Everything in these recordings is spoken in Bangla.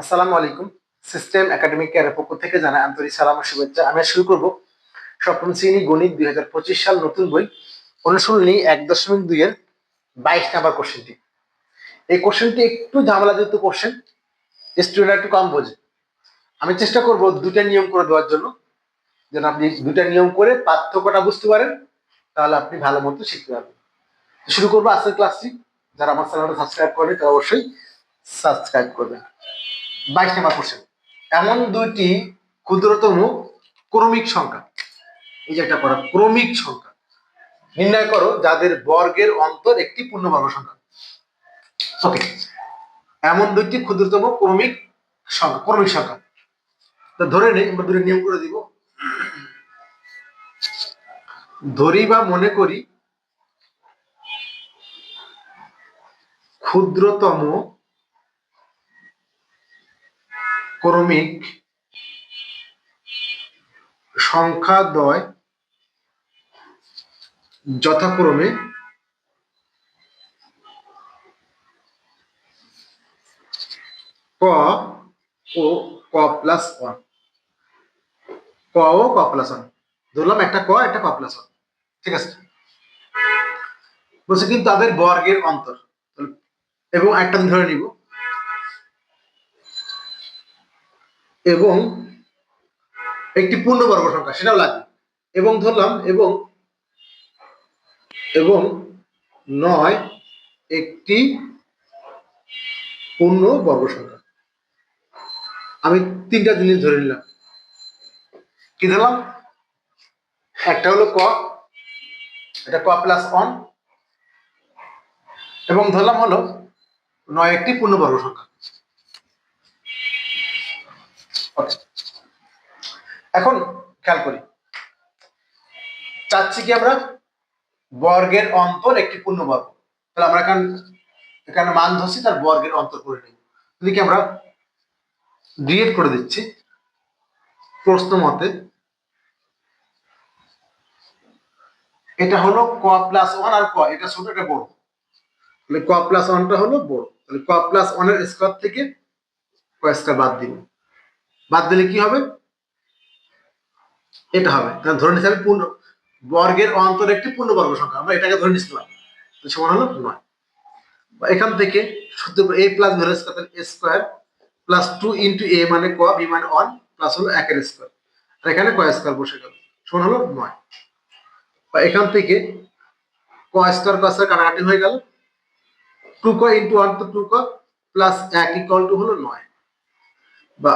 আসসালামু আলাইকুম। সিস্টেম একাডেমিক কেয়ারের পক্ষ থেকে জানাই আন্তরিক সালাম ও শুভেচ্ছা। আমি শুরু করব সপ্তম শ্রেণি গণিত দুই হাজার পঁচিশ সাল নতুন বই। অনুশীলনী এক দশমিক দুই বাইশ নাম্বার কোশ্চেনটি এই কোশ্চেনটি একটু ঝামেলাযুক্ত কোশ্চেন স্টুডেন্ট একটু কম বোঝে। আমি চেষ্টা করব দুটা নিয়ম করে দেওয়ার জন্য। যেন আপনি দুটা নিয়ম করে পার্থক্যটা বুঝতে পারেন, তাহলে আপনি ভালো মতো শিখতে পারবেন। শুরু করব আজকের ক্লাসটি যারা আমার চ্যানেলটা সাবস্ক্রাইব করেনি তারা অবশ্যই সাবস্ক্রাইব করবেন। বাইশ নাম্বার কোশ্চেন এমন দুইটি ক্ষুদ্রতম ক্রমিক সংখ্যা। এই যে একটা করা ক্রমিক সংখ্যা। নির্ণয় করো যাদের বর্গের অন্তর একটি পূর্ণবর্গ সংখ্যা। ওকে এমন দুইটি ক্ষুদ্রতম ক্রমিক সংখ্যা ক্রমিক সংখ্যা। তো ধরে নেই, আমরা দুটো নিয়ম করে দিব। ধরি বা মনে করি ক্ষুদ্রতম ক্রমিক সংখ্যাদ্বয় যথাক্রমে ক ও ক প্লাস ওয়ান। ক ও ক প্লাস ওয়ান। ধরলাম একটা ক একটা ক প্লাস ওয়ান। ঠিক আছে? বলছে কিন্তু তাদের বর্গের অন্তর। এবং একটা ধরে নিব। এবং একটি পূর্ণবর্গ সংখ্যা, সেটাও লাগবে। এবং ধরলাম, এবং এবং নয় একটি পূর্ণ বর্গ সংখ্যা। আমি তিনটা জিনিস ধরে নিলাম। কি ধরলাম? একটা হলো ক, এটা ক প্লাস অন এবং ধরলাম হলো নয় একটি পূর্ণবর্গ সংখ্যা। এখন খেয়াল করি। চাচ্ছি কি আমরা বর্গের অন্তর একটি পূর্ণবর্গ। তাহলে আমরা এখান এখানে মান ধরছি, তার বর্গের অন্তর করে আমরা ডিএড করে দিচ্ছি, প্রশ্ন মতে, এটা হলো ক প্লাস ওয়ান আর ক, এটা ছোট, এটা বড়। তাহলে ক প্লাস ওয়ানটা হলো বড়। তাহলে ক প্লাস ওয়ানের স্কোয়ার থেকে ক স্কোয়ার বাদ দিব বাদ দিলে কি হবে? এটা হবে। তাহলে ধরে নিচ্ছি আমি পূর্ণ বর্গের অন্তর একটি পূর্ণবর্গ সংখ্যা। আমরা এটাকে ধরে নিচ্ছিলাম। সমান হলো নয়। এখান থেকে সূত্র a plus value square a square plus two into a মানে ক? বি মানে ওয়ান প্লাস হলো একের স্কোয়ার আর এখানে ক স্কোয়ার বসে গেল। সমান হলো নয়। বা এখান থেকে ক স্কোয়ার ক স্কোয়ার কাটাকাটি হয়ে গেল। টু ক ইন্টু ওয়ান তো টু ক প্লাস এক ইকুয়াল টু হলো নয়। বা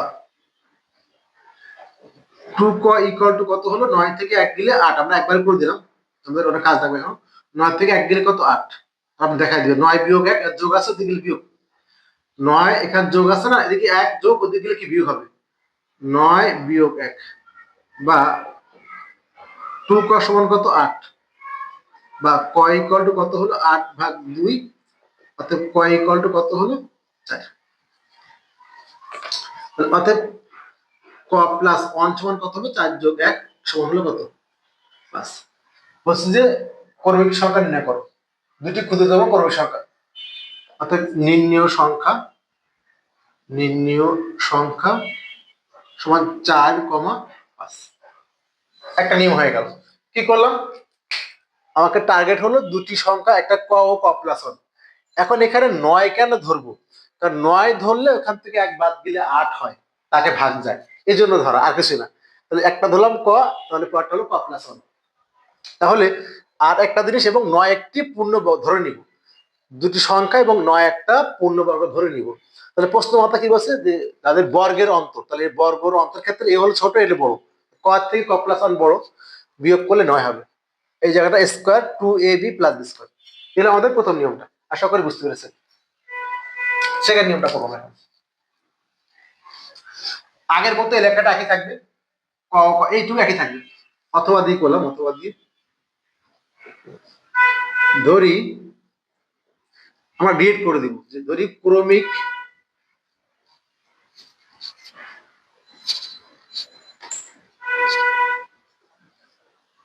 টু ক ইকুয়াল টু কত হলো? নয় থেকে এক গেলে আট। আমরা একবার করে দিলাম। আমাদের ওটা কাজ থাকবে এখন। নয় থেকে এক গেলে কত? আট। আপনি দেখাই দিবেন নয় বিয়োগ এক যোগ আছে, ওদিকে বিয়োগ। নয় এখানে যোগ আছে না, এদিকে এক যোগ, ওদিকে গেলে কি বিয়োগ হবে? নয় বিয়োগ এক। বা টু ক সমান কত? আট। বা ক ইকুয়াল টু কত হলো? আট ভাগ দুই অর্থাৎ ক ইকুয়াল টু কত হলো? চার। অর্থাৎ ক প্লাস ওয়ান সমান কত হবে চার যোগ এক সমান হলো কত? পাঁচ বলছি যে কর্মিক সংখ্যা নির্ণয় করো। দুটি ক্ষুদ্রতম কর্মিক সংখ্যা। অর্থাৎ নির্ণয় সংখ্যা নির্ণয় সংখ্যা সমান চার কমা পাঁচ। একটা নিয়ম হয়ে গেল। কি করলাম? আমাকে টার্গেট হলো দুটি সংখ্যা, একটা ক ও ক প্লাস ওয়ান এখন এখানে নয় কেন ধরবো? কারণ নয় ধরলে ওখান থেকে এক বাদ দিলে আট হয়, তাকে ভাগ যায়। এই জন্য ধরা, আর কিছু না। তাহলে একটা ধরলাম ক, তাহলে কটা হলো ক প্লাস ওয়ান তাহলে আর একটা জিনিস এবং নয় একটি পূর্ণ ধরে নিব। দুটি সংখ্যা এবং নয় একটা পূর্ণবর্গ ধরে নিব। তাহলে প্রশ্ন মাথা কি বলছে? যে তাদের বর্গের অন্তর। তাহলে এই বর্গের অন্তর ক্ষেত্রে এ হলো ছোট এটা বড়। ক থেকে ক প্লাস ওয়ান বড়। বিয়োগ করলে নয় হবে। এই জায়গাটা square two a b plus b square এটা আমাদের প্রথম নিয়মটা। আশা করি বুঝতে পেরেছেন। সেকেন্ড নিয়মটা এখন আগের মতো এই লেখাটা একই থাকবে? এইটুকু একই থাকবে। অথবা দিয়ে করলাম, অথবা দিয়ে ধরি, আমরা ডিলিট করে দিব। যে ধরি ক্রমিক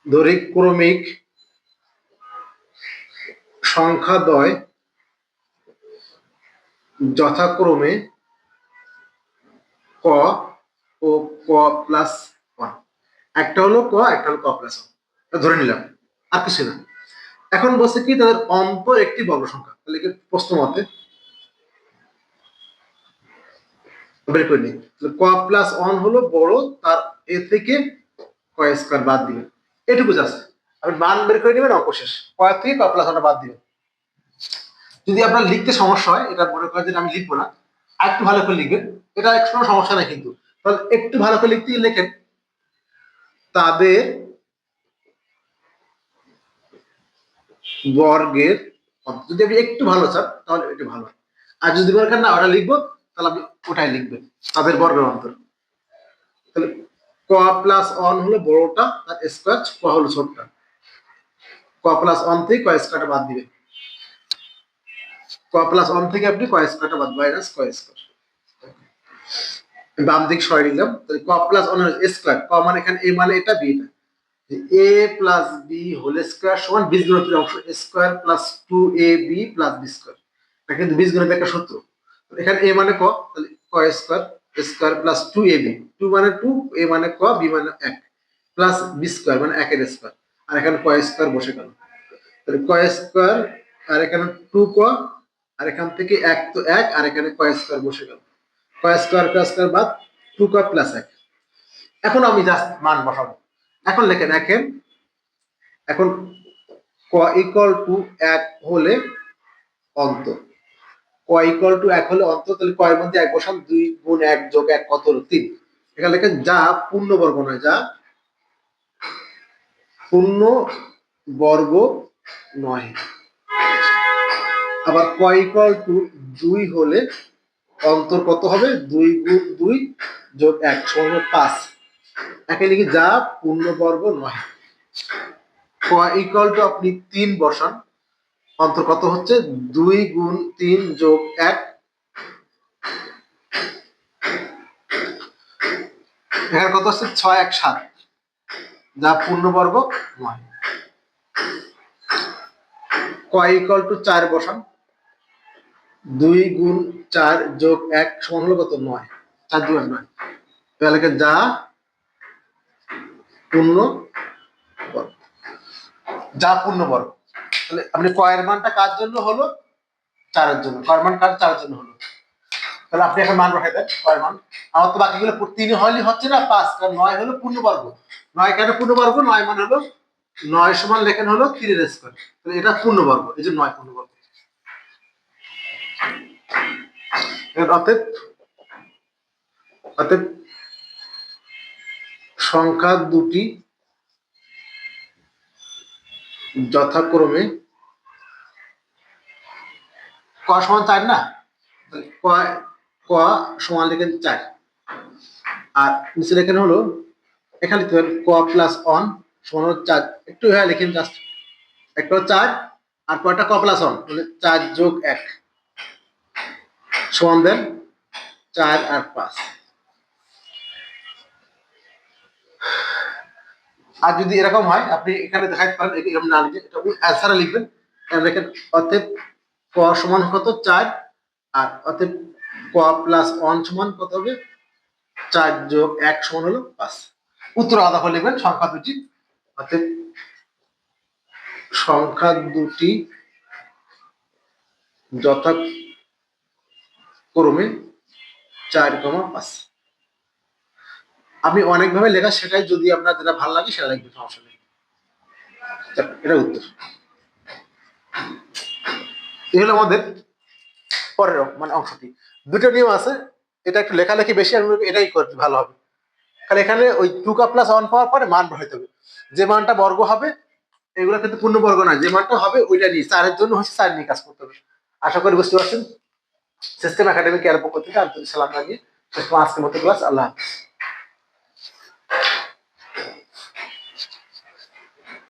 ধরি ক্রমিক সংখ্যাদ্বয় যথাক্রমে ও ক প্লাস ওয়ান। একটা হলো ক, একটা হলো ক প্লাস ওয়ান। ধরে নিলাম। আর কিছু না। এখন বলছে কি, তাদের অন্তর একটি বর্গ সংখ্যা। তাহলে কি প্রশ্ন মতে বের করে নিই। ক প্লাস ওয়ান হলো বড়, তার এ থেকে ক স্কোয়ার বাদ দিবেন এটুকু জাস্ট। আপনি মান বের করে নেবেন অঙ্ক শেষ ক থেকে ক প্লাস ওয়ানটা বাদ দিবেন। যদি আপনার লিখতে সমস্যা হয়, এটা মনে করেন যে আমি লিখব না। একটু ভালো করে লিখবেন। এটা এক কোনো সমস্যা নাই কিন্তু। তাহলে একটু ভালো করে লিখতে লেখেন, তাদের বর্গের যদি আপনি একটু ভালো চান, তাহলে একটু ভালো। আর যদি করেন না, ওটা লিখব, তাহলে আপনি ওটাই লিখবেন, তাদের বর্গের অন্তর তাহলে ক প্লাস অন হলো বড়টা, আর স্কোয়ার ক হলো ছোটটা। ক প্লাস অন থেকে ক স্কোয়ারটা বাদ দিবেন। ক প্লাস ওয়ান থেকে আপনি কয় স্কোয়ারটা বাদ মাইনাস কয় স্কোয়ার বাম দিক সরাই নিলাম। তাহলে ক প্লাস ওয়ান স্কোয়ার ক মানে এখানে এ মানে এটা বি এটা। A plus b whole square সমান বীজগণিতের অংশ। Square plus two a b plus b square এটা কিন্তু বীজগণিতের একটা সূত্র। এখানে এ মানে ক, তাহলে ক square square plus two a b two মানে টু এ মানে ক বি মানে এক। প্লাস বি স্কোয়ার মানে একের স্কোয়ার আর এখানে ক স্কোয়ার বসে গেল। তাহলে ক স্কোয়ার আর এখানে টু ক আর এখান থেকে এক তো এক, আর এখানে কয় স্কোয়ার বসে গেল। কয় স্কোয়ার কয় স্কোয়ার বাদ টু কয় প্লাস এক। এখন আমি জাস্ট মান বসাবো। এখন লেখেন একের এখন ক ইকুয়াল টু এক হলে অন্ত। ক ইকুয়াল টু এক হলে অন্ত, তাহলে কয়ের মধ্যে এক বসান, দুই গুণ এক যোগ এক কত হলো? তিন। এখানে লেখেন, যা পূর্ণ বর্গ নয়, যা পূর্ণ বর্গ নয়। আবার ক ইকুয়াল টু দুই হলে অন্তর কত হবে? দুই গুণ দুই যোগ এক, সমান পাঁচ। একে লিখি যা পূর্ণবর্গ নয়। ক ইকুয়াল টু আপনি তিন বসান, অন্তর কত হচ্ছে? দুই গুণ তিন যোগ এক। এখানে কত হচ্ছে? ছয়, এক, সাত। যা পূর্ণবর্গ নয়। ক ইকুয়াল টু চার বসান। দুই গুণ চার যোগ এক সমান হলো কত? নয়। চার দুই নয়। তাহলে যা পূর্ণ বর্গ। যা পূর্ণ বর্গ। তাহলে আপনি কয়ের মানটা কার জন্য হলো? চারের জন্য। কয়ের মান কার চারের জন্য হলো? তাহলে আপনি এখন মান বসাই দেন, কয়ের মান। আমার তো বাকিগুলো তিন হলে হচ্ছে না, পাঁচ। কারণ নয় হলো পূর্ণবর্গ নয় কেন পূর্ণবর্গ নয় মান হলো নয় সমান লেখেন হলো তিনের স্কোয়ার তাহলে এটা পূর্ণবর্গ এই যে নয় পূর্ণবর্গ এর অতএব অতএব সংখ্যা দুটি যথাক্রমে ক সমান চার না? ক ক সমান লেখেন চার। আর নিচে লেখেন হলো, এখানে লিখতে পারেন ক প্লাস অন সমান হলো চার। একটু হ্যাঁ লিখেন জাস্ট একটা চার, আর কয়টা ক প্লাস অন মানে চার যোগ এক। সমান দেন চার আর পাঁচ। আর যদি এরকম হয়, আপনি এখানে দেখাতে পারেন এরকম না লিখে এটা অ্যান্সারে লিখবেন। দেখেন, অতএব ক সমান কত? চার। আর অতএব ক প্লাস ওয়ান সমান কত হবে? চার যোগ এক সমান হলো পাঁচ। উত্তর আলাদা করে লিখবেন, সংখ্যা দুটি। অতএব সংখ্যা দুটি যথাক্রমে চার কমা পাঁচ। আপনি অনেকভাবে লেখা সেটাই যদি আপনার যেটা ভালো লাগে সেটা লিখবেন, সমস্যা নেই। এটা উত্তর। এই হলো আমাদের পরের মানে অংশটি। দুটো নিয়ম আছে, এটা একটু লেখালেখি বেশি, আমি এটাই করতে ভালো হবে। কারণ এখানে ওই টু কা প্লাস ওয়ান পাওয়ার পরে মান বসাইতে হবে। যে মানটা বর্গ হবে, এগুলো কিন্তু পূর্ণ বর্গ নয়। যে মানটা হবে, ওইটা নিয়ে চারের জন্য হচ্ছে চার নিয়ে কাজ করতে হবে। আশা করি বুঝতে পারছেন? সিস্টেম একাডেমি কেয়ার পক্ষ থেকে আন্তরিক সালাম জানিয়ে শেষ আজকের মতো ক্লাস আল্লাহ হাফিজ